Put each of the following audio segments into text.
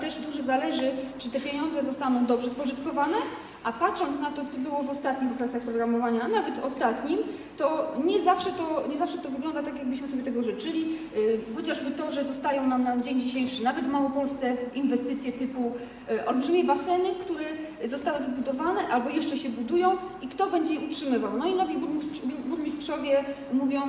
Też dużo zależy, czy te pieniądze zostaną dobrze spożytkowane, a patrząc na to, co było w ostatnich okresach programowania, a nawet ostatnim, to nie zawsze to, nie zawsze to wygląda tak, jakbyśmy sobie tego życzyli. Yy, chociażby to, że zostają nam na dzień dzisiejszy, nawet w Małopolsce, inwestycje typu yy, olbrzymie baseny, które zostały wybudowane albo jeszcze się budują i kto będzie je utrzymywał. No i nowi burmistrz, burmistrzowie mówią,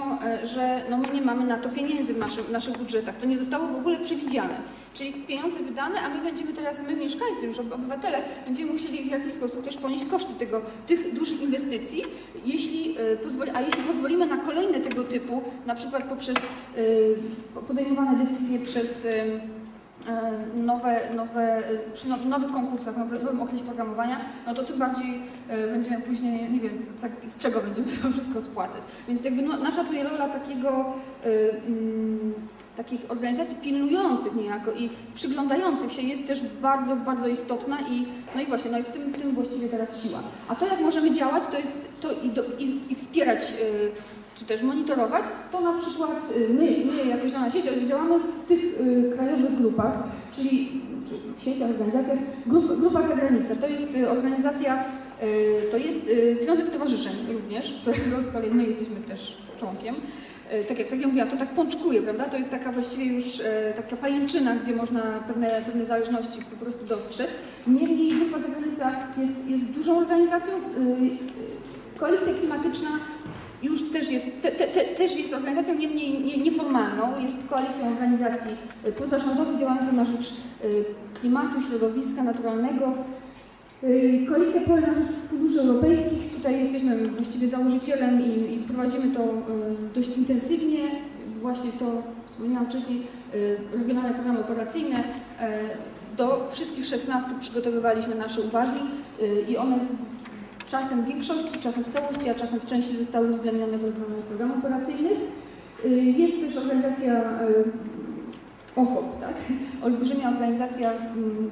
yy, że no my nie mamy na to pieniędzy w, w naszych budżetach. To nie zostało w ogóle przewidziane. Czyli pieniądze wydane, a my będziemy teraz, my mieszkańcy, już obywatele, będziemy musieli w jakiś sposób też ponieść koszty tego, tych dużych inwestycji, jeśli, y, pozwoli, a jeśli pozwolimy na kolejne tego typu, na przykład poprzez y, podejmowane decyzje przez y, nowe, nowe, przy now- nowych konkursach, nowy- nowym okresie programowania, no to tym bardziej będziemy później, nie wiem, z, czego będziemy to wszystko spłacać. Więc jakby no, nasza tutaj rola takiego takich organizacji pilnujących niejako i przyglądających się jest też bardzo, bardzo istotna i no i właśnie, no i w tym, w tym właściwie teraz siła. A to jak możemy działać, to jest to i, do, i, i wspierać y, czy też monitorować, to na przykład y, my, my jako Zielona Sieć działamy w tych y, krajowych grupach, czyli czy sieciach, organizacjach, grup, Grupa Zagranica. To jest y, organizacja, y, to jest y, Związek Stowarzyszeń również, którego z kolei my jesteśmy też członkiem. E, tak jak, tak jak mówiłam, to tak pączkuje, prawda? To jest taka właściwie już e, taka pajęczyna, gdzie można pewne, pewne zależności po prostu dostrzec. Niemniej Grupa Zagranica jest, jest dużą organizacją. E, e, Koalicja Klimatyczna już też jest, te, te, te, też jest organizacją niemniej nie, nieformalną, jest koalicją organizacji pozarządowych działającą na rzecz e, klimatu, środowiska naturalnego, Y, Koalicja Pole na Rzecz Funduszy Europejskich. Tutaj jesteśmy właściwie założycielem i, i prowadzimy to y, dość intensywnie. Właśnie to wspominałam wcześniej, y, regionalne programy operacyjne. Y, Do wszystkich 16 przygotowywaliśmy nasze uwagi y, i one czasem w większości, czasem w całości, a czasem w części zostały uwzględnione w regionalnych programach operacyjnych. Y, Jest też organizacja y, OFOP, tak? Olbrzymia organizacja mm,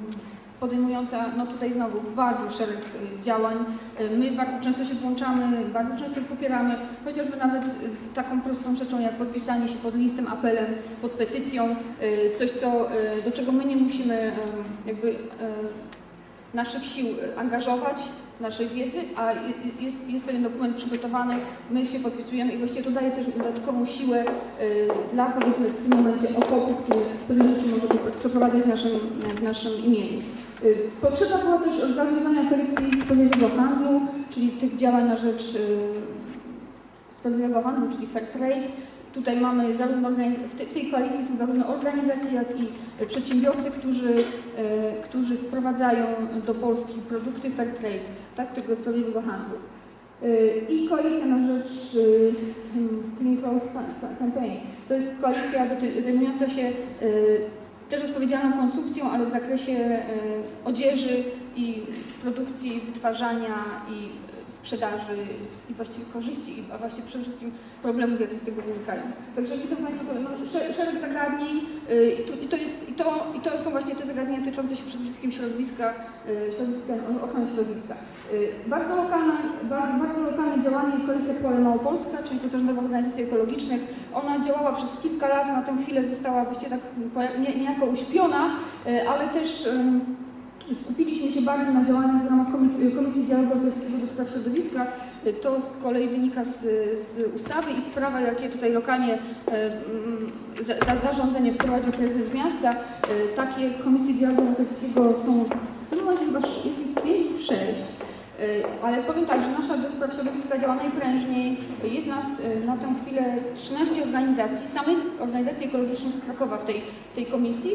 podejmująca, no tutaj znowu bardzo szereg y, działań. Y, My bardzo często się włączamy, bardzo często popieramy, chociażby nawet y, taką prostą rzeczą jak podpisanie się pod listem, apelem, pod petycją, coś co, do czego my nie musimy jakby y, naszych sił angażować, naszej wiedzy, a jest, jest pewien dokument przygotowany, my się podpisujemy i właściwie to daje też dodatkową siłę dla powiedzmy w tym momencie okopu, który pewne rzeczy może przeprowadzać w naszym, w naszym imieniu. Y, Potrzeba była też zawiązania koalicji sprawiedliwego handlu, czyli tych działań na rzecz y, sprawiedliwego handlu, czyli fair trade. Tutaj mamy zarówno w tej, koalicji są zarówno organizacje, jak i przedsiębiorcy, którzy, y, którzy sprowadzają do Polski produkty fair trade, tak, tego sprawiedliwego handlu. I koalicja na rzecz Clean Cam- Campaign. To jest koalicja zajmująca się też odpowiedzialną konsumpcją, ale w zakresie y, odzieży i produkcji, wytwarzania i sprzedaży i właściwie korzyści, a właściwie przede wszystkim problemów, jakie z tego wynikają. Także widzą Państwo no, sze- szereg zagadnień y, i, to jest, i, to, i to są właśnie te zagadnienia tyczące się przede wszystkim środowiska, y, środowiska ochrony środowiska. Y, Bardzo lokalne, bardzo, lokalne działanie Koalicja Pole Małopolska, czyli pozarządowa organizacji ekologicznych. Ona działała przez kilka lat, na tę chwilę została właściwie tak niejako uśpiona, ale też skupiliśmy się bardziej na działaniach w ramach Komi- Komisji Dialogu Europejskiego do Spraw Środowiska. To z kolei wynika z, z ustawy i z prawa, jakie tutaj lokalnie mm, za, za zarządzenie wprowadził prezydent miasta. Y, Takie Komisje Dialogu Europejskiego są w tym momencie chyba jest ich 5 lub 6. Y, Ale powiem tak, że nasza do spraw środowiska działa najprężniej. Jest nas na tę chwilę 13 organizacji, samych organizacji ekologicznych z Krakowa w tej, w tej komisji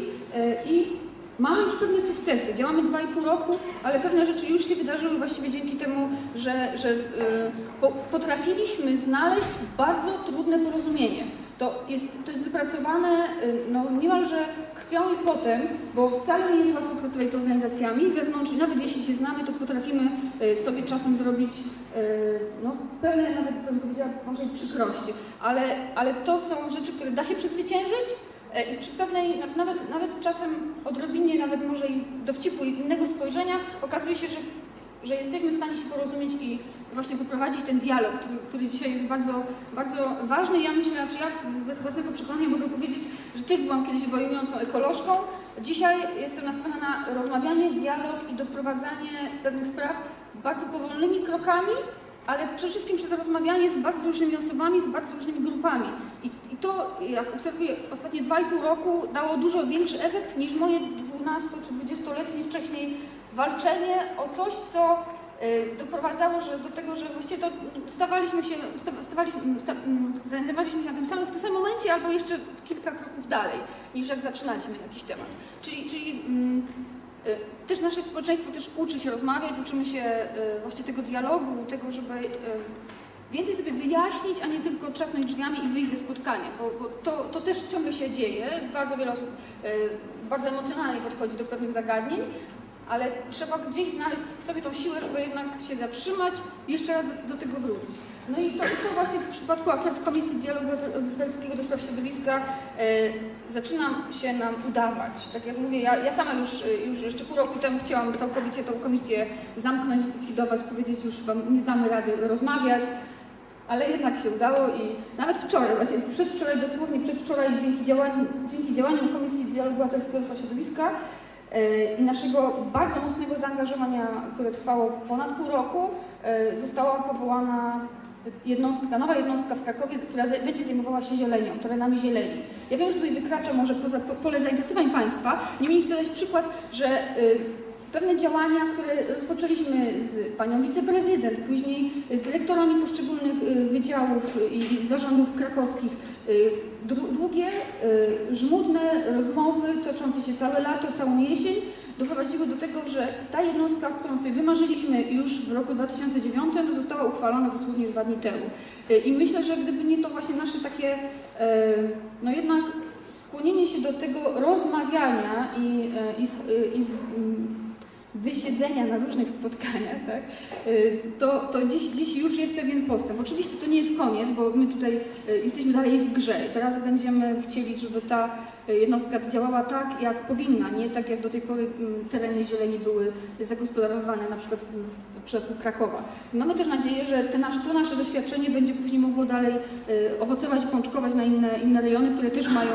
i mamy już pewne sukcesy. Działamy 2,5 roku, ale pewne rzeczy już się wydarzyły właściwie dzięki temu, że, że y, po, potrafiliśmy znaleźć bardzo trudne porozumienie. To jest, to jest wypracowane y, no, niemalże krwią i potem, bo wcale nie jest łatwo pracować z organizacjami wewnątrz, i nawet jeśli się znamy, to potrafimy y, sobie czasem zrobić no, pewne, nawet bym powiedziała, może i przykrości, ale, ale to są rzeczy, które da się przezwyciężyć i przy pewnej, na- nawet, nawet czasem odrobinie, nawet może i dowcipu innego spojrzenia, okazuje się, że, że jesteśmy w stanie się porozumieć i właśnie poprowadzić ten dialog, który, który dzisiaj jest bardzo, bardzo ważny. Ja myślę, znaczy ja z własnego przekonania mogę powiedzieć, że też byłam kiedyś wojującą ekolożką, Dzisiaj jestem nastawiona na rozmawianie, dialog i doprowadzanie pewnych spraw bardzo powolnymi krokami, ale przede wszystkim przez rozmawianie z bardzo różnymi osobami, z bardzo różnymi grupami. I, i to, jak obserwuję ostatnie 2,5 roku, dało dużo większy efekt niż moje 12 czy 20-letnie wcześniej walczenie o coś, co y, doprowadzało że do tego, że właściwie to stawaliśmy się, sta- stawaliśmy, sta, mm, znajdowaliśmy się na tym samym, w tym samym momencie albo jeszcze kilka kroków dalej, niż jak zaczynaliśmy jakiś temat. Czyli, czyli mm, też nasze społeczeństwo też uczy się rozmawiać, uczymy się y, właśnie tego dialogu, tego, żeby y, więcej sobie wyjaśnić, a nie tylko trzasnąć drzwiami i wyjść ze spotkania, bo, bo to, to też ciągle się dzieje. Bardzo wiele osób y, bardzo emocjonalnie podchodzi do pewnych zagadnień, ale trzeba gdzieś znaleźć w sobie tą siłę, żeby jednak się zatrzymać i jeszcze raz do, do tego wrócić. No i to, to właśnie w przypadku akurat Komisji Dialogu Obywatelskiego do Spraw Środowiska e, zaczyna się nam udawać. Tak jak mówię, ja, ja sama już, e, już jeszcze pół roku temu chciałam całkowicie tą komisję zamknąć, zlikwidować, powiedzieć już wam nie damy rady rozmawiać, ale jednak się udało i nawet wczoraj, właśnie przedwczoraj, dosłownie przedwczoraj, dzięki, działaniu, dzięki działaniom Komisji Dialogu Obywatelskiego do Spraw Środowiska e, i naszego bardzo mocnego zaangażowania, które trwało ponad pół roku, została powołana jednostka, nowa jednostka w Krakowie, która będzie zajmowała się zielenią, terenami zieleni. Ja wiem, że tutaj wykracza może poza po- pole zainteresowań Państwa, niemniej chcę dać przykład, że y, pewne działania, które rozpoczęliśmy z panią wiceprezydent, później z dyrektorami poszczególnych y, wydziałów i zarządów krakowskich, y, długie, żmudne rozmowy toczące się całe lato, całą jesień, doprowadziły do tego, że ta jednostka, którą sobie wymarzyliśmy już w roku 2009, została uchwalona dosłownie dwa dni temu. Y, I myślę, że gdyby nie to właśnie nasze takie, e, no jednak skłonienie się do tego rozmawiania i, e, i, y, i mm, wysiedzenia na różnych spotkaniach, tak, y, to, to dziś, dziś już jest pewien postęp. Oczywiście to nie jest koniec, bo my tutaj y, jesteśmy dalej w grze i teraz będziemy chcieli, żeby ta y, jednostka działała tak, jak powinna, nie tak jak do tej pory mm, tereny zieleni były zagospodarowane, na przykład w, w przypadku Krakowa. Mamy też nadzieję, że te to nasze doświadczenie będzie później mogło dalej owocować pączkować na inne, inne rejony, które też mają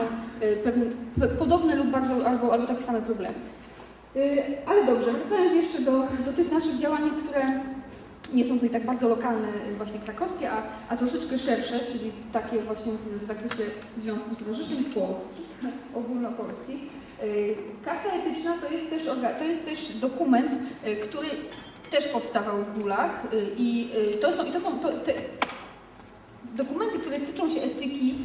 pewne, pe, podobne lub bardzo albo, albo takie same problemy. Y, Ale dobrze, wracając jeszcze do, do tych naszych działań, które nie są tutaj tak bardzo lokalne, y, właśnie krakowskie, a, a troszeczkę szersze, czyli takie właśnie w zakresie Związku Stowarzyszeń Polskich, ogólnopolskich. Y, Karta etyczna to jest też, to jest też dokument, który też powstawał w Gólach y, i to są, i to są to, te, Dokumenty, które tyczą się etyki,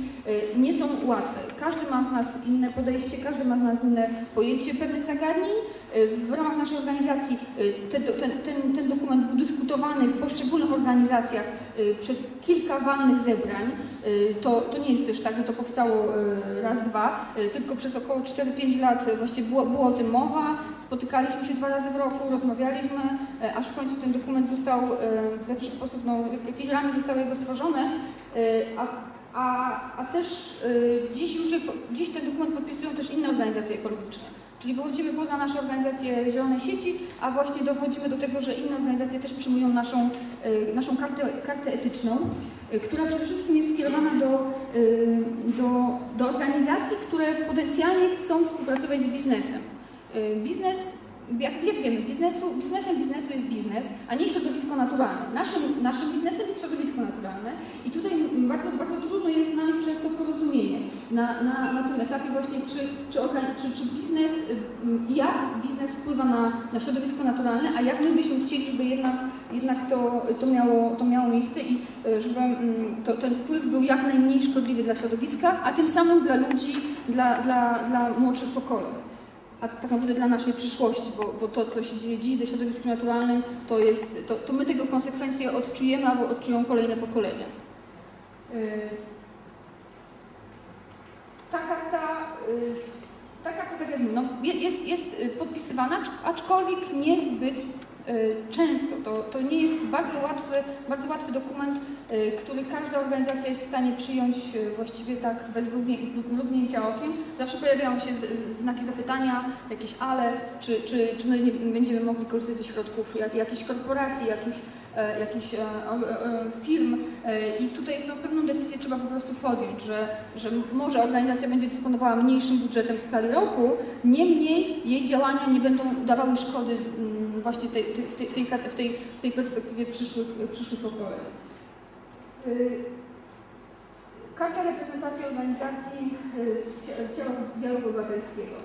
y, nie są łatwe. Każdy ma z nas inne podejście, każdy ma z nas inne pojęcie pewnych zagadnień. Y, W ramach naszej organizacji y, te, ten, ten, ten dokument był dyskutowany w poszczególnych organizacjach y, przez kilka walnych zebrań. To, to nie jest też tak, że to powstało raz, dwa, tylko przez około 4-5 lat właściwie było, o tym mowa. Spotykaliśmy się dwa razy w roku, rozmawialiśmy, aż w końcu ten dokument został w jakiś sposób, no, jakieś ramy zostały jego stworzone. A, a, a też y, dziś już dziś ten dokument podpisują też inne organizacje ekologiczne. Czyli wychodzimy poza nasze organizacje Zielonej Sieci, a właśnie dochodzimy do tego, że inne organizacje też przyjmują naszą, y, naszą kartę, kartę etyczną, y, która przede wszystkim jest skierowana do, y, do, do organizacji, które potencjalnie chcą współpracować z biznesem. Y, Biznes jak, jak wiemy, biznesu, biznesem biznesu jest biznes, a nie środowisko naturalne. Naszym, naszym biznesem jest środowisko naturalne i tutaj bardzo, bardzo trudno jest znaleźć często porozumienie na, na, na tym etapie właśnie, czy, czy, czy, czy biznes, y, jak biznes wpływa na, na środowisko naturalne, a jak my byśmy chcieli, żeby jednak, jednak to, to, miało, to miało miejsce i y, żeby mm, to, ten wpływ był jak najmniej szkodliwy dla środowiska, a tym samym dla ludzi, dla, dla, dla młodszych pokoleń a tak naprawdę dla naszej przyszłości, bo, bo to, co się dzieje dziś ze środowiskiem naturalnym, to, jest, to, to my tego konsekwencje odczujemy albo odczują kolejne pokolenia. Yy, Ta karta, yy, ta karta tak jak no, je- jest, jest podpisywana, acz- aczkolwiek niezbyt często. To, to nie jest bardzo łatwy, bardzo łatwy dokument, y, który każda organizacja jest w stanie przyjąć y, właściwie tak bez mrugnięcia okiem. Zawsze pojawiają się znaki zapytania, jakieś ale, czy, czy, czy my będziemy mogli korzystać ze środków jak, jakichś korporacji, jakichś e, e, e, film e, i tutaj jest no, pewną decyzję trzeba po prostu podjąć, że, że może organizacja będzie dysponowała mniejszym budżetem w skali roku, niemniej jej działania nie będą dawały szkody mm, właśnie tej, tej, w, tej, tej, w, tej, w tej perspektywie przyszłych, przyszłych pokoleń. Y, Karta reprezentacji organizacji y, w w ciele dialogu obywatelskiego.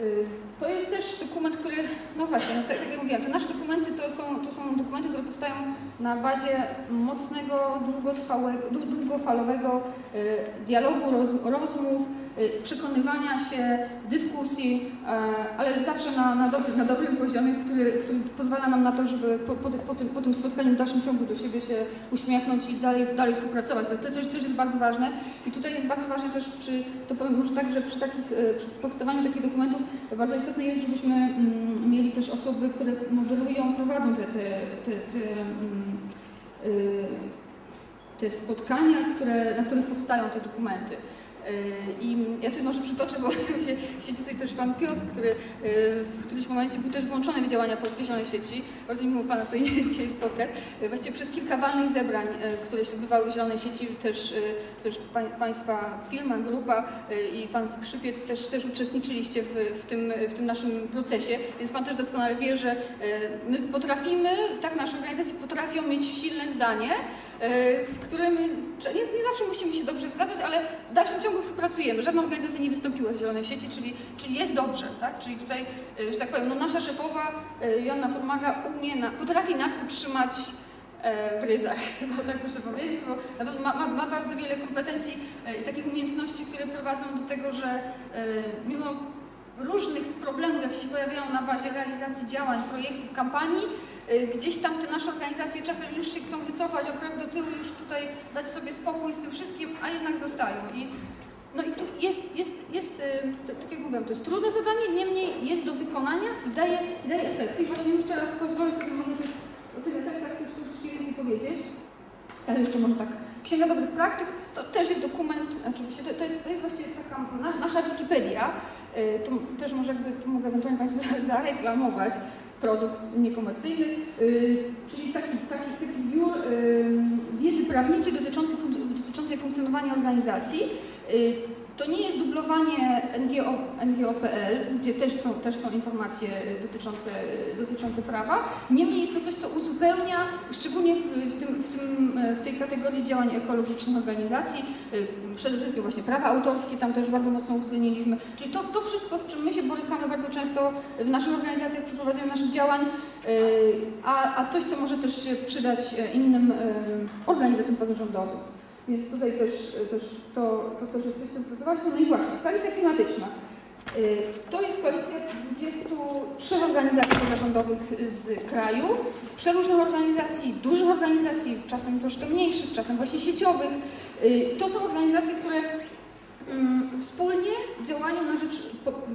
Y, To jest też dokument, który, no właśnie, no tak, tak jak mówiłam, te nasze dokumenty to są, to są dokumenty, które powstają na bazie mocnego, długotrwałego, dłu- długofalowego y, dialogu, roz, rozmów, y, przekonywania się, dyskusji, e, ale zawsze na, na, dobry, na dobrym poziomie, który, który pozwala nam na to, żeby po, po, po, tym, po tym spotkaniu w dalszym ciągu do siebie się uśmiechnąć i dalej, dalej współpracować. To, to też, też jest bardzo ważne i tutaj jest bardzo ważne też przy, to powiem może tak, że przy, takich, e, przy powstawaniu takich dokumentów bardzo istotne jest, żebyśmy mm, mieli też osoby, które moderują, prowadzą te, te, te, te, mm, y, te spotkania, które, na których powstają te dokumenty. Y, I ja tu może przytoczę, bo się, siedzi tutaj też pan Piotr, który y, w którymś momencie był też włączony w działania Polskiej Zielonej Sieci. Bardzo miło pana tutaj dzisiaj spotkać. Y, Właściwie przez kilka walnych zebrań, które się odbywały w Zielonej Sieci, też, też pań, państwa firma, grupa i pan Skrzypiec też, też uczestniczyliście w, w, tym, w tym naszym procesie, więc pan też doskonale wie, że my potrafimy, tak nasze organizacje potrafią mieć silne zdanie, z którym nie, nie zawsze musimy się dobrze zgadzać, ale w dalszym ciągu współpracujemy. Żadna organizacja nie wystąpiła z Zielonej Sieci, czyli, czyli jest dobrze, tak? Czyli tutaj, y, że tak powiem, no nasza szefowa y, Joanna Formaga umie, na, potrafi nas utrzymać e, w ryzach, bo tak muszę powiedzieć, bo ma, ma, ma bardzo wiele kompetencji e, i takich umiejętności, które prowadzą do tego, że e, mimo różnych problemów, jakie się pojawiają na bazie realizacji działań, projektów, kampanii, gdzieś tam te nasze organizacje czasem już się chcą wycofać o krok do tyłu, już tutaj dać sobie spokój z tym wszystkim, a jednak zostają. I, no i tu jest, jest, jest y, to, tak jak mówiłam, to jest trudne zadanie, niemniej jest do wykonania i daje, daje efekty. I właśnie już teraz pozwolę sobie może o tych efektach też troszeczkę więcej powiedzieć. Ale jeszcze może tak, Księga Dobrych Praktyk to też jest dokument, oczywiście to, to, jest, to jest właściwie taka na, nasza Wikipedia, y, tu też może jakby, mogę ewentualnie Państwu zareklamować produkt niekomercyjny, y, czyli taki, taki, taki zbiór y, wiedzy prawniczej dotyczącej, dotyczącej funkcjonowania organizacji. To nie jest dublowanie NGO, NGO.pl, gdzie też są, też są informacje dotyczące, dotyczące prawa. Niemniej jest to coś, co uzupełnia, szczególnie w, w, tym, w, tym, w tej kategorii działań ekologicznych organizacji, y, przede wszystkim właśnie prawa autorskie, tam też bardzo mocno uwzględniliśmy. Czyli to, to wszystko, z czym my się borykamy bardzo często w naszych organizacjach przy prowadzeniu naszych działań, y, a, a coś, co może też się przydać y, innym y, organizacjom pozarządowym. Więc tutaj też, też to, to też jest coś, co. No i właśnie, koalicja klimatyczna. Y, To jest koalicja 23 organizacji pozarządowych z kraju, przeróżnych organizacji, dużych organizacji, czasem troszkę mniejszych, czasem właśnie sieciowych. Y, To są organizacje, które mm, wspólnie działają na rzecz,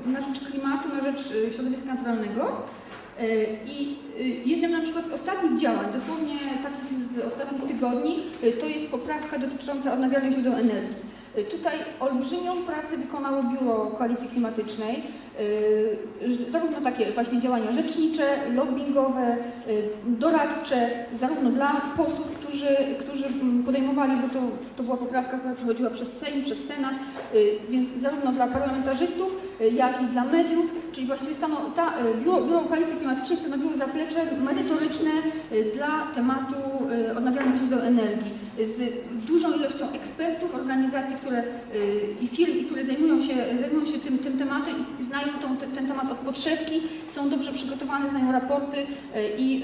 na rzecz klimatu, na rzecz y, środowiska naturalnego. Y, I y, jednym na przykład z ostatnich działań, dosłownie takich z ostatnich tygodni, y, to jest poprawka dotycząca odnawialnych źródeł energii. Tutaj olbrzymią pracę wykonało Biuro Koalicji Klimatycznej, zarówno takie właśnie działania rzecznicze, lobbyingowe, doradcze, zarówno dla posłów, którzy, którzy podejmowali, bo to, to była poprawka, która przechodziła przez Sejm, przez Senat, więc zarówno dla parlamentarzystów, jak i dla mediów, czyli właściwie stano, ta, y, Biuro, Biuro Koalicji Klimatycznej stanowiło zaplecze merytoryczne y, dla tematu y, odnawialnych źródeł energii. Z dużą ilością ekspertów, organizacji które, y, i firm, które zajmują się, zajmują się tym, tym tematem znają tą, ten, ten temat od podszewki, są dobrze przygotowane, znają raporty y, i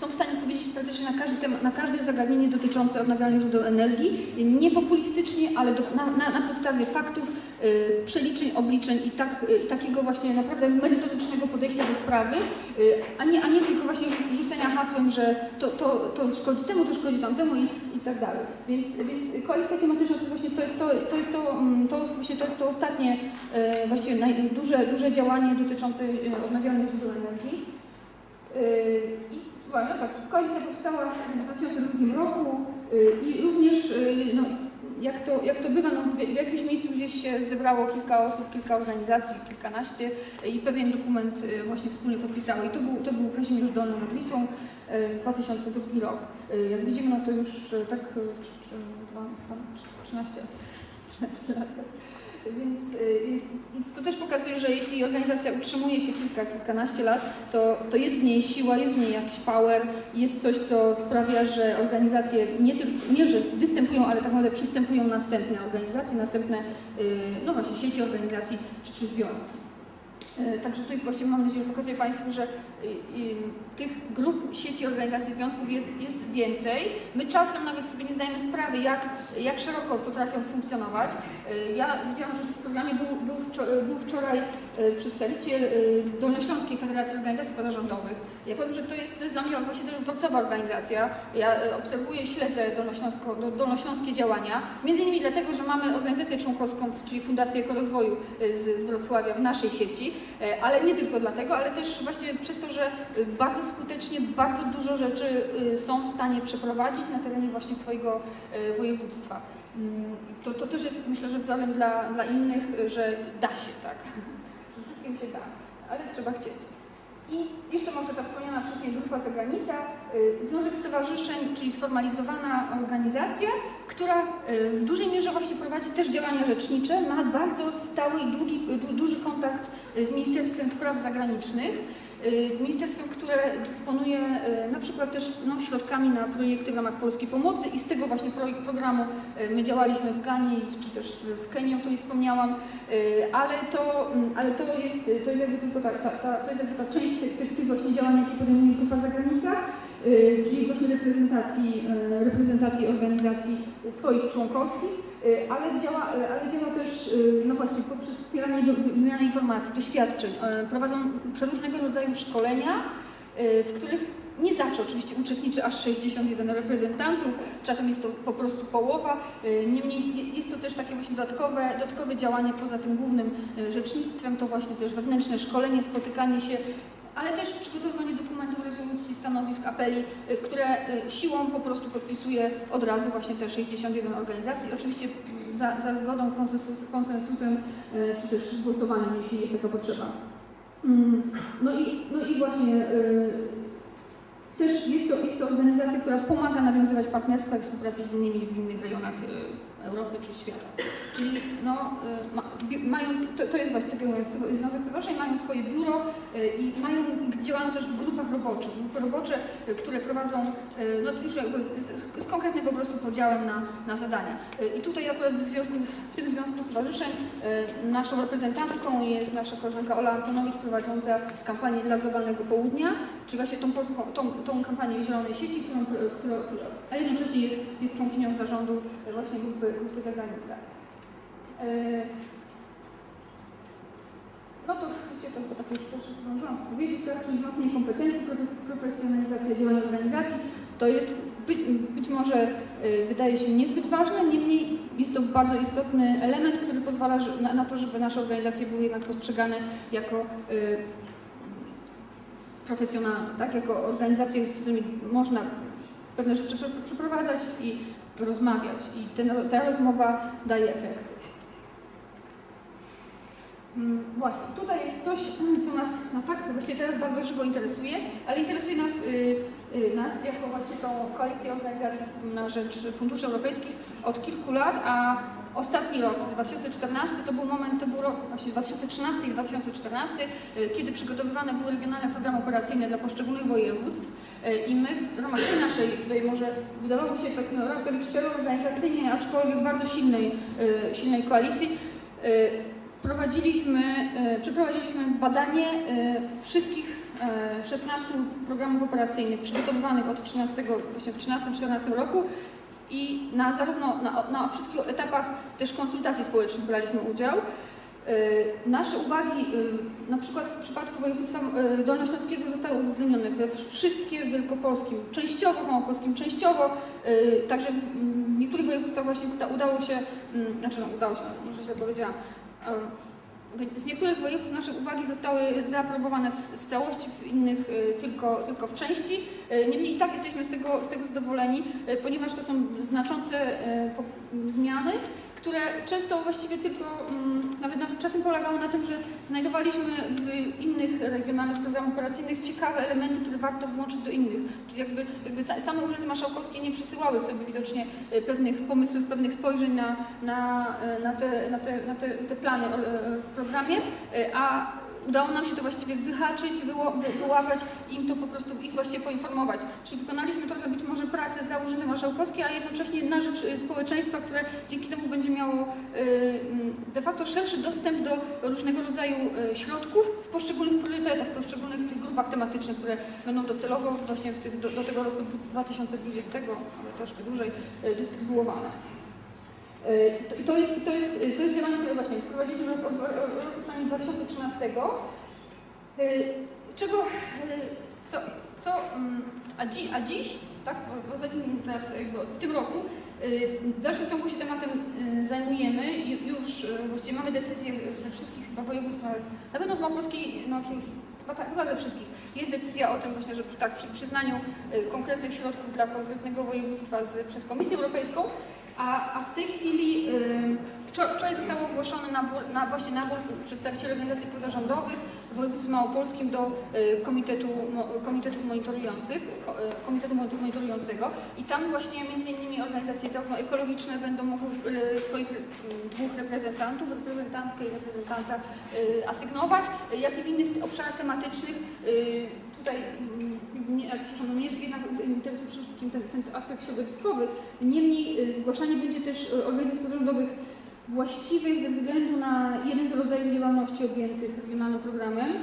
są w stanie powiedzieć praktycznie na każdy, temat, na każde zagadnienie dotyczące odnawialnych źródeł energii, nie populistycznie, ale do, na, na, na podstawie faktów, y, przeliczeń, obliczeń i, tak, y, i takiego właśnie naprawdę merytorycznego podejścia do sprawy, y, a, nie, a nie tylko właśnie rzucenia hasłem, że to, to, to szkodzi temu, to szkodzi tamtemu i, i tak dalej. Więc, więc koalicja klimatyczna to właśnie to jest to, to, jest to, mm, to, właśnie to, jest to ostatnie y, właściwie naj, duże, duże działanie dotyczące y, odnawialnych źródeł energii. Y, Właśnie, tak, koalicja powstała w 2002 roku y, i również y, no, jak to, jak to bywa, no, w, w jakimś miejscu gdzieś się zebrało kilka osób, kilka organizacji, kilkanaście i pewien dokument y, właśnie wspólnie podpisało. I to był, to był Kazimierz Dolny nad Wisłą, y, 2002 rok. Y, Jak widzimy, no to już y, tak y, trz- trz- dwa- tam, trz- 13, 13 lat. Więc, y, więc to też pokazuje, że jeśli organizacja utrzymuje się kilka, kilkanaście lat, to, to jest w niej siła, jest w niej jakiś power, jest coś, co sprawia, że organizacje nie, tylko, nie że występują, ale tak naprawdę przystępują następne organizacje, następne, y, no właśnie, sieci organizacji czy, czy związki. E, Także tutaj właśnie mam nadzieję, że pokazuję Państwu, że y, y, tych grup, sieci, organizacji, związków jest, jest więcej. My czasem nawet sobie nie zdajemy sprawy, jak, jak szeroko potrafią funkcjonować. Y, Ja widziałam, że w programie był, był, wczor- był wczoraj y, przedstawiciel y, Dolnośląskiej Federacji Organizacji Pozarządowych. Ja powiem, że to jest, to jest dla mnie właśnie też wzorcowa organizacja. Ja obserwuję, śledzę dolnośląskie działania, między innymi dlatego, że mamy organizację członkowską, czyli Fundację Ekorozwoju z, z Wrocławia w naszej sieci, ale nie tylko dlatego, ale też właśnie przez to, że y, bardzo skutecznie, bardzo dużo rzeczy y, są w stanie przeprowadzić na terenie właśnie swojego y, województwa. Mm, To, to też jest myślę, że wzorem dla, dla innych, że da się, tak. Wszystkim się da, ale trzeba chcieć. I jeszcze może ta wspomniana wcześniej grupa Zagranica, Związek Stowarzyszeń, czyli sformalizowana organizacja, która w dużej mierze właśnie prowadzi też działania rzecznicze, ma bardzo stały i długi, du, duży kontakt z Ministerstwem Spraw Zagranicznych, ministerstwem, które dysponuje y, na przykład też no, środkami na projekty w ramach Polskiej Pomocy i z tego właśnie pro, programu y, my działaliśmy w Ganie i- czy też w- Kenii, o której wspomniałam, y, ale to, mm, ale to jest, to jest jakby tylko ta, ta, ta, ta część tych, tych, właśnie działań, jakie podejmuje Grupa Zagranica, y, czyli właśnie reprezentacji, y, reprezentacji organizacji swoich członkowskich, y, ale działa, y, ale działa też no właśnie poprzez wspieranie wymiany informacji, doświadczeń. Prowadzą przeróżnego rodzaju szkolenia, w których nie zawsze oczywiście uczestniczy aż 61 reprezentantów, czasem jest to po prostu połowa. Niemniej je- jest to też takie właśnie dodatkowe, dodatkowe działanie poza tym głównym rzecznictwem, to właśnie też wewnętrzne szkolenie, spotykanie się, ale też przygotowywanie dokumentów, rezolucji, stanowisk, apeli, y, które y, siłą po prostu podpisuje od razu właśnie te 61 organizacji. Oczywiście mm, za, za zgodą, konsensus, konsensusem y, czy też głosowaniem, jeśli jest taka potrzeba. Mm, No i, no i właśnie też jest to, jest to organizacja, która pomaga nawiązywać partnerstwa i współpracę z innymi w innych rejonach Europy czy świata. Czyli no, y, ma, mając, to, to jest właśnie, sto- Związek Stowarzyszeń mają swoje biuro y, i mają, działają też w grupach roboczych. Grupy robocze, y, które prowadzą no, już z, z konkretnym po prostu podziałem na, na zadania. I tutaj akurat w, związku, w tym Związku Stowarzyszeń naszą reprezentantką jest nasza koleżanka Ola Antonowicz prowadząca kampanię dla Globalnego Południa, czyli właśnie tą polską, tą, tą kampanię Zielonej Sieci, którą, którą, a jednocześnie jest, jest członkinią zarządu właśnie grupy, grupy Zagranica. Y, No to oczywiście to chyba tak już też zdążyłam powiedzieć, tak, czyli wzmocnienie kompetencji, profes- profesjonalizacja działań organizacji. To jest być, być może y, wydaje się niezbyt ważne, niemniej jest to bardzo istotny element, który pozwala na, na to, żeby nasze organizacje były jednak postrzegane jako y, profesjonalne, tak? jako organizacje, z którymi można pewne rzeczy prze- przeprowadzać i rozmawiać. I ten, ta rozmowa daje efekt. Mm, Właśnie, tutaj jest coś, co nas no tak, właśnie teraz bardzo żywo interesuje, ale interesuje nas, y, y, nas jako właśnie tą koalicję organizacji na rzecz funduszy europejskich od kilku lat, a ostatni rok, 2014, to był moment, to był rok właśnie 2013 i 2014, y, kiedy przygotowywane były regionalne programy operacyjne dla poszczególnych województw. Y, i my w ramach tej naszej, tutaj może wydawało się tak no, raczej czteroorganizacyjnej, aczkolwiek bardzo silnej, y, silnej koalicji, prowadziliśmy, e, przeprowadziliśmy badanie e, wszystkich e, 16 programów operacyjnych przygotowywanych od 13, właśnie w 13-14 roku i na zarówno na, na wszystkich etapach też konsultacji społecznych braliśmy udział. E, Nasze uwagi, e, na przykład w przypadku województwa e, dolnośląskiego zostały uwzględnione we wszystkie w wielkopolskim, częściowo w małopolskim, częściowo, także w niektórych województwach właśnie udało się, znaczy no, udało się, może źle powiedziałam, z niektórych województw nasze uwagi zostały zaaprobowane w, w całości, w innych y, tylko, tylko w części. Y, Niemniej i tak jesteśmy z tego, z tego zadowoleni, y, ponieważ to są znaczące zmiany, które często właściwie tylko, mm, nawet, czasem polegały na tym, że znajdowaliśmy w innych regionalnych programach operacyjnych ciekawe elementy, które warto włączyć do innych. Czyli jakby, jakby sa- same urzędy marszałkowskie nie przysyłały sobie widocznie y, pewnych pomysłów, pewnych spojrzeń na, na, y, na, te, na, te, na te, te plany y, w programie, a udało nam się to właściwie wyhaczyć, wyłapać im to po prostu ich właściwie poinformować. Czyli wykonaliśmy trochę być może pracę za urzędy marszałkowskie, a jednocześnie na rzecz y, społeczeństwa, które dzięki temu będzie miało y, de facto szerszy dostęp do różnego rodzaju y, środków w poszczególnych priorytetach, w poszczególnych tych grupach tematycznych, które będą docelowo właśnie tych, do, do tego roku 2020, ale troszkę dłużej, dystrybuowane. Y, to- jest, to, jest, to jest działanie, które właśnie prowadziliśmy od, od, od roku sami 2013. Y, Czego, y, co, co mm, a, a dziś, tak, w, ostatnim teraz w tym roku, y, w dalszym ciągu się tematem zajmujemy. Ju- Już właściwie mamy decyzję ze wszystkich chyba województw, na pewno z Małopolskiej, no już chyba, tak, ze wszystkich. Jest decyzja o tym właśnie, że tak, przy przyznaniu konkretnych środków dla konkretnego województwa z, przez Komisję Europejską, a, a w tej chwili y, wczor- wczoraj został ogłoszony nabór, na, właśnie nabór przedstawicieli organizacji pozarządowych w województwie małopolskim do y, komitetu, mo, komitetów monitorujących, ko, y, komitetu mon- monitorującego i tam właśnie między innymi organizacje zarówno ekologiczne będą mogły y, swoich y, dwóch reprezentantów, reprezentantkę i reprezentanta y, asygnować, y, jak i w innych obszarach tematycznych. Y, tutaj mm, nie, przepraszam, no mnie jednak interesuje przede wszystkim ten, ten aspekt środowiskowy. Niemniej y, zgłaszanie będzie też y, organizacji pozarządowych właściwych ze względu na jeden z rodzajów działalności objętych regionalnym programem y,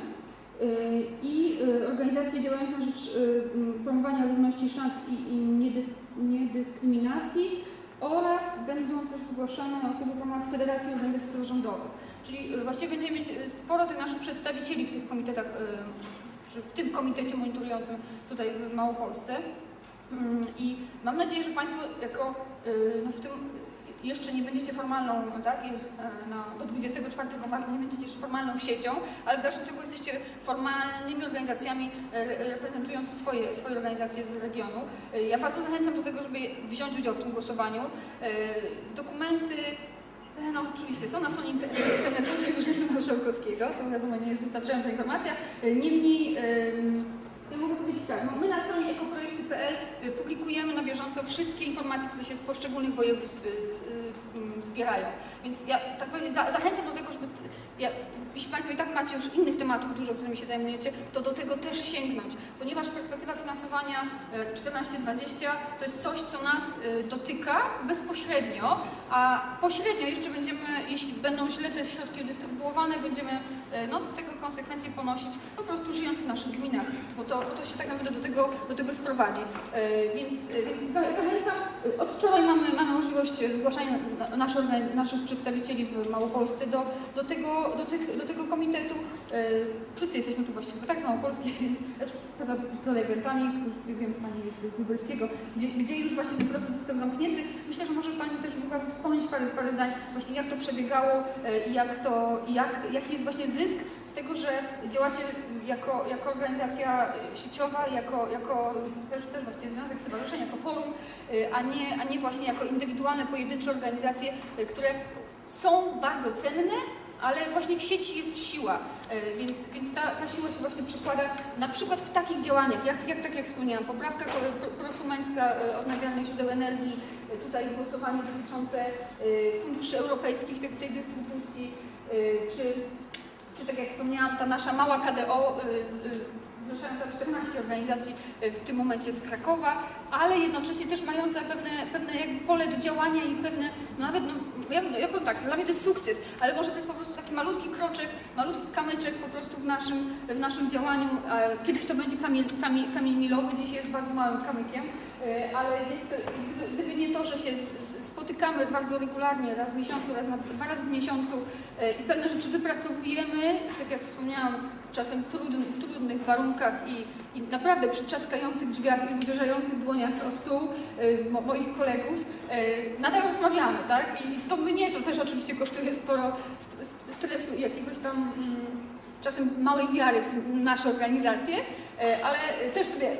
i organizacje działające na rzecz promowania równości szans i, i niedys- niedyskryminacji oraz będą też zgłaszane osoby w ramach Federacji Organizacji Pozarządowych. Czyli właściwie będziemy mieć sporo tych naszych przedstawicieli w tych komitetach, w tym komitecie monitorującym tutaj w Małopolsce. Mm, I mam nadzieję, że Państwo jako y, no w tym jeszcze nie będziecie formalną, tak, e, na, do 24 marca nie będziecie formalną siecią, ale w dalszym ciągu jesteście formalnymi organizacjami e, re- reprezentując swoje, swoje organizacje z regionu. E, Ja bardzo zachęcam do tego, żeby wziąć udział w tym głosowaniu. E, Dokumenty e, no oczywiście są na stronie inter- internetowej Urzędu Marszałkowskiego, to wiadomo nie jest wystarczająca informacja. E, Niemniej em, ja mogę powiedzieć tak, no my na stronie ekoprojekty.pl y, publikujemy na bieżąco wszystkie informacje, które się z poszczególnych województw zbierają. Więc ja tak powiem, za, zachęcam do tego, żeby, ja, jeśli Państwo i tak macie już innych tematów dużo, którymi się zajmujecie, to do tego też sięgnąć, ponieważ perspektywa finansowania y, 14-20 to jest coś, co nas dotyka bezpośrednio, a pośrednio jeszcze będziemy, jeśli będą źle te środki dystrybuowane, będziemy no, tego konsekwencje ponosić po prostu żyjąc w naszych gminach, bo to, to się tak naprawdę do tego, do tego sprowadzi. E, Więc, więc za- zachęcam. E, Od wczoraj mamy, mamy możliwość zgłaszania na- naszych, naszych przedstawicieli w Małopolsce do, do, tego, do, tych, do tego komitetu. E, Wszyscy jesteśmy tu właściwie tak z Małopolski, więc znaczy, poza prelegentami, wiem, Pani jest z Lubelskiego, gdzie, gdzie już właśnie ten proces został zamknięty. Myślę, że może Pani też mogłaby wspomnieć parę, parę zdań właśnie jak to przebiegało e, i jak to, jak, jaki jest właśnie zysk z tego, że działacie jako, jako organizacja sieciowa, jako, jako też, też właściwie związek, stowarzyszeń, jako forum, y, a nie, a nie właśnie jako indywidualne, pojedyncze organizacje, y, które są bardzo cenne, ale właśnie w sieci jest siła, y, więc, więc ta, ta siła się właśnie przekłada na przykład w takich działaniach, jak, jak tak jak wspomniałam, poprawka prosumencka odnawialnych źródeł energii, tutaj głosowanie dotyczące funduszy europejskich tej, tej dystrybucji, czy czy tak jak wspomniałam, ta nasza mała KDO, y, y, zrzeszająca 14 organizacji y, w tym momencie z Krakowa, ale jednocześnie też mająca pewne, pewne jakby pole do działania i pewne, no nawet, no, ja, ja powiem tak, dla mnie to jest sukces, ale może to jest po prostu taki malutki kroczek, malutki kamyczek po prostu w naszym, w naszym działaniu. Kiedyś to będzie kamień, kamień, kamień milowy, dzisiaj jest bardzo małym kamykiem, ale jest, to- gdyby, nie to, że się spotykamy bardzo regularnie, raz w miesiącu, raz na, dwa razy w miesiącu y, i pewne rzeczy wypracowujemy, tak jak wspomniałam, czasem trudny, w trudnych warunkach i, i naprawdę przy trzaskających drzwiach i uderzających dłoniach o stół y, mo, moich kolegów y, nadal rozmawiamy, tak? I to mnie to też oczywiście kosztuje sporo st- st- stresu i jakiegoś tam mm, czasem małej wiary w nasze organizacje, y, ale też sobie, y,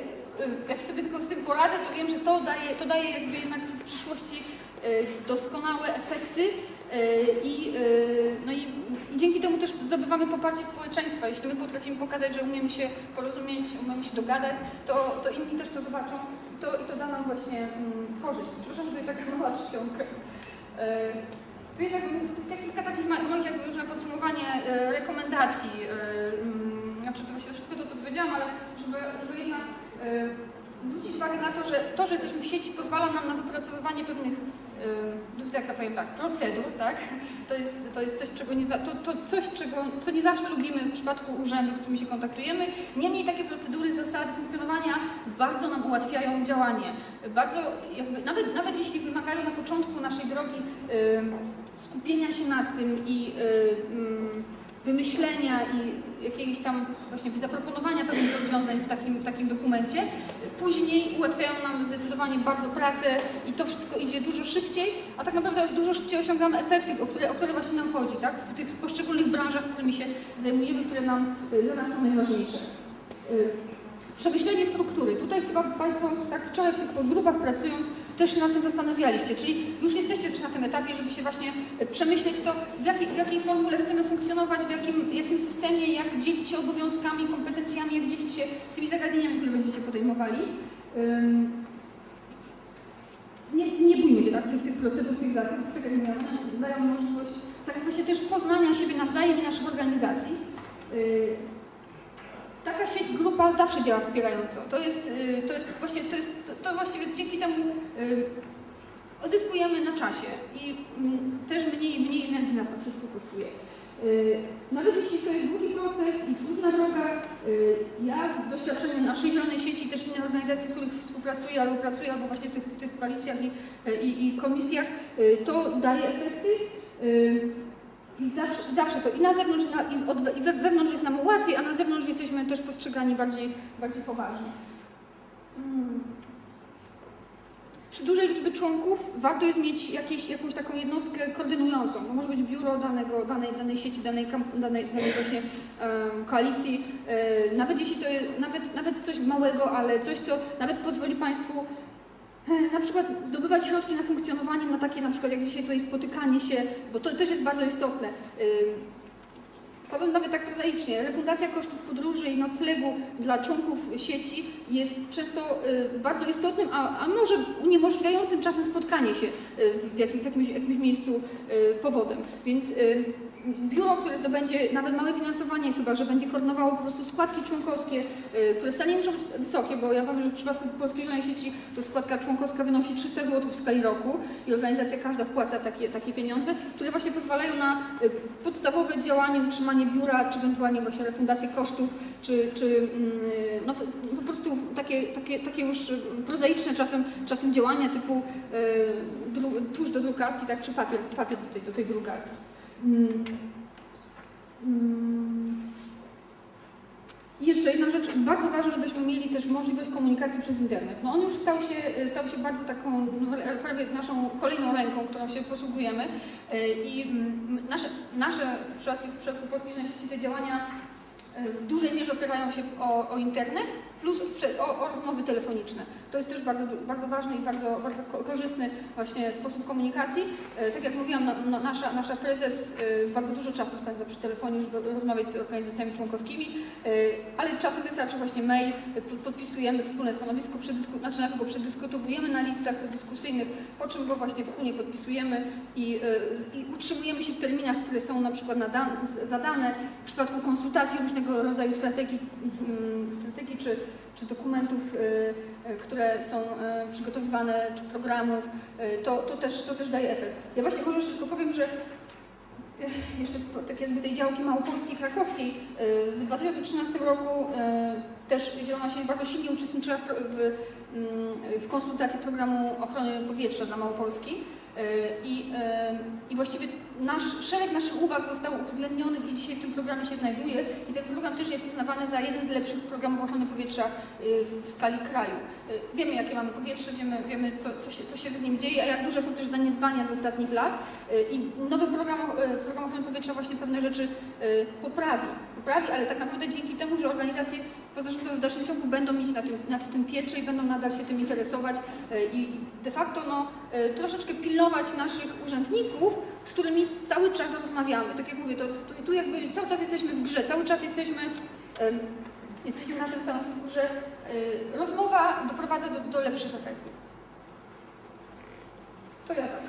jak sobie tylko z tym poradzę, to wiem, że to daje, to daje jakby jednak w przyszłości y, doskonałe efekty y, i, y, no i, dzięki temu też zdobywamy poparcie społeczeństwa. Jeśli my potrafimy pokazać, że umiemy się porozumieć, umiemy się dogadać, to, to inni też to zobaczą i to, i to da nam właśnie mm, korzyść. Przepraszam, że tutaj taka mała czcionka. Y, To jest jakby kilka takich moich jakby już na podsumowanie y, rekomendacji. y, mm, Znaczy to właśnie wszystko to, co powiedziałam, ale żeby, żeby jednak y, zwrócić uwagę na to, że to, że jesteśmy w sieci pozwala nam na wypracowywanie pewnych y, jak ja powiem tak, procedur, tak? To jest, to jest coś, czego nie za, to, to coś, czego, co nie zawsze lubimy w przypadku urzędów, z którymi się kontaktujemy. Niemniej takie procedury, zasady funkcjonowania bardzo nam ułatwiają działanie. Bardzo jakby, nawet, nawet jeśli wymagają na początku naszej drogi y, skupienia się nad tym i y, mm, wymyślenia i jakiegoś tam właśnie zaproponowania pewnych rozwiązań w takim, w takim dokumencie. Później ułatwiają nam zdecydowanie bardzo pracę i to wszystko idzie dużo szybciej, a tak naprawdę dużo szybciej osiągamy efekty, o które, o które właśnie nam chodzi, tak? W tych poszczególnych branżach, którymi się zajmujemy, które nam y, dla nas są najważniejsze. Y, Przemyślenie struktury. Tutaj chyba Państwo tak wczoraj w tych podgrupach pracując też nad tym zastanawialiście, czyli już jesteście też na tym etapie, żeby się właśnie e, przemyśleć to, w jakiej, w jakiej formule chcemy funkcjonować, w jakim, jakim systemie, jak dzielić się obowiązkami, kompetencjami, jak dzielić się tymi zagadnieniami, które będziecie podejmowali. Nie, nie bójmy się tak, tych, tych procedur, tych zasad, tak jak mówiłam, dają możliwość tak właśnie też poznania siebie nawzajem i naszych organizacji. Taka sieć grupa zawsze działa wspierająco. To jest, y, to jest właśnie, to jest, to, właściwie dzięki temu y, odzyskujemy na czasie i mm, też mniej, mniej energii nas to wszystko kosztuje. Y, Nawet jeśli to jest długi proces i trudna droga, y, ja z doświadczenia naszej zielonej sieci i też innych organizacji, w których współpracuję albo pracuję, albo właśnie w tych, tych koalicjach i, i, i komisjach, to daje efekty. I zawsze, zawsze to i na zewnątrz, i, na, i, od, i we, wewnątrz jest nam łatwiej, a na zewnątrz jesteśmy też postrzegani bardziej, bardziej poważnie. Hmm. Przy dużej liczbie członków warto jest mieć jakieś, jakąś taką jednostkę koordynującą. To może być biuro danego, danej, danej sieci, danej, danej, danej właśnie em, koalicji. E, nawet jeśli to jest nawet, nawet coś małego, ale coś, co nawet pozwoli Państwu e, na przykład zdobywać środki na funkcjonowanie, na takie na przykład jak dzisiaj tutaj spotykanie się, bo to też jest bardzo istotne. Powiem nawet tak prozaicznie, refundacja kosztów podróży i noclegu dla członków sieci jest często y, bardzo istotnym, a, a może uniemożliwiającym czasem spotkanie się y, w, jakim, w jakimś, jakimś miejscu y, powodem. Więc biuro, które zdobędzie nawet małe finansowanie, chyba że będzie koordynowało po prostu składki członkowskie, y, które wcale nie muszą być wysokie, bo ja powiem, że w przypadku Polskiej Zielonej Sieci to składka członkowska wynosi 300 zł w skali roku i organizacja każda wpłaca takie, takie pieniądze, które właśnie pozwalają na y, podstawowe działanie, utrzymanie biura, czy ewentualnie właśnie refundację kosztów, czy, czy mm, no, po prostu takie, takie, takie już prozaiczne czasem, czasem działania typu y, tusz do drukarki, tak, czy papier, papier do tej, do tej drukarki. Mm. Mm. I jeszcze jedna rzecz, bardzo ważna, żebyśmy mieli też możliwość komunikacji przez internet. No on już stał się, stał się bardzo taką no, prawie naszą kolejną ręką, którą się posługujemy E, i mm, nasze, nasze w przypadku, w przypadku Polskiej Sieci te działania e, w dużej mierze opierają się o, o internet plus o, o rozmowy telefoniczne. To jest też bardzo, bardzo ważny i bardzo, bardzo ko- korzystny właśnie sposób komunikacji. E, Tak jak mówiłam, no, no, nasza, nasza prezes e, bardzo dużo czasu spędza przy telefonie, żeby rozmawiać z organizacjami członkowskimi, e, ale czasem wystarczy właśnie mail, pod- podpisujemy wspólne stanowisko, znaczy najpierw go przedyskutowujemy na listach dyskusyjnych, po czym go właśnie wspólnie podpisujemy i, i utrzymujemy się w terminach, które są na przykład zadane w przypadku konsultacji różnego rodzaju strategii, mm, strategii czy, czy dokumentów, e, e, które są e, przygotowywane, czy programów, to, to, też, to też daje efekt. Ja właśnie może tylko powiem, że jeszcze tak jakby tej działki małopolskiej, krakowskiej. W 2013 roku też Zielona Sieć bardzo silnie uczestniczyła w, w, mm, w konsultacji programu ochrony powietrza dla Małopolski. I, e, I właściwie nasz, szereg naszych uwag został uwzględnionych i dzisiaj w tym programie się znajduje. I ten program też jest uznawany za jeden z lepszych programów ochrony powietrza y, w, skali kraju. Y, Wiemy, jakie mamy powietrze, wiemy, wiemy co, co, się, co się z nim dzieje, a jak duże są też zaniedbania z ostatnich lat. Y, I nowy program, y, program ochrony powietrza właśnie pewne rzeczy y, poprawi. Poprawi, ale tak naprawdę dzięki temu, że organizacje pozarządowe w dalszym ciągu będą mieć nad tym, nad tym pieczę i będą nadal się tym interesować y, i de facto no, y, troszeczkę pilnować naszych urzędników, z którymi cały czas rozmawiamy. Tak jak mówię, to, to tu jakby cały czas jesteśmy w grze, cały czas jesteśmy, jesteśmy na tym stanowisku, że y, rozmowa doprowadza do, do lepszych efektów. To ja tak.